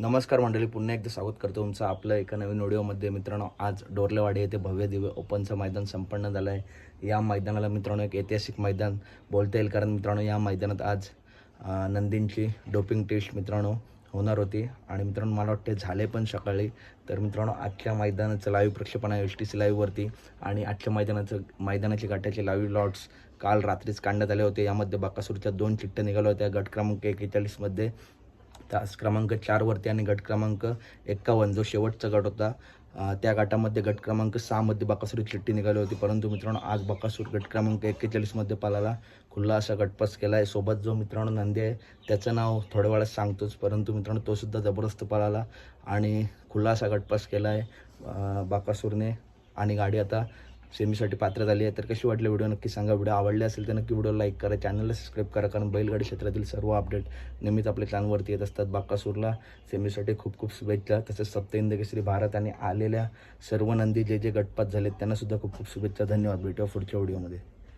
नमस्कार मंडळी पुन्हा एकदा स्वागत करतो तुमचं आपलं एका नवीन व्हिडिओमध्ये. मित्रांनो आज डोरलेवाडी येथे भव्य दिव्य ओपनचं मैदान संपन्न झालं आहे या मैदानाला मित्रांनो एक ऐतिहासिक मैदान बोलता येईल कारण मित्रांनो या मैदानात आज नंदींची डोपिंग टेस्ट मित्रांनो होणार होती. आणि मित्रांनो मला वाटते झाले पण सकाळी. तर मित्रांनो आजच्या मैदानाचं लाईव्ह प्रक्षेपण आहे एस टी सी लाईव्हवरती आणि आजच्या मैदानाचं मैदानाचे गाठ्याचे लाईव्ह लॉट्स काल रात्रीच काढण्यात आले होते. यामध्ये बाकासूरच्या दोन चिठ्ठ्या निघाल्या होत्या. गट क्रमांक एकेचाळीसमध्ये. तास क्रमांक चारवरती आणि गट क्रमांक एक्कावन्न जो शेवटचा गट होता त्या गटामध्ये गट क्रमांक सहामध्ये बकासूर चिठ्ठी निघाली होती. परंतु मित्रांनो आज बकासूर गट क्रमांक एक्केचाळीसमध्ये पालाला. खुल्ला असा गटपास केला आहे सोबत जो मित्रांनो नंदी आहे त्याचं नाव थोड्या वेळात सांगतोच. परंतु मित्रांनो तोसुद्धा जबरदस्त पळाला आणि खुल्ला असा गटपास केला आहे बाकासूरने. आणि गाडी आता सेमीसाठी पात्र झाली आहे. तर कशी वाटली व्हिडिओ? नक्की सांगा. व्हिडिओ आवडले असेल तर नक्की व्हिडिओ लाईक करा. चॅनलला सबस्क्राईब करा. कारण बैलगाडी क्षेत्रातील सर्व अपडेट नेहमीच आपल्या चॅनलवरती येत असतात. बाकासूरला सेमीसाठी खूप खूप शुभेच्छा. तसेच सप्तहिंद केसरी भारत आणि आलेल्या सर्व नंदी जे जे गटपात झालेत त्यांनासुद्धा खूप खूप शुभेच्छा. धन्यवाद. भेटूया पुढच्या व्हिडिओमध्ये.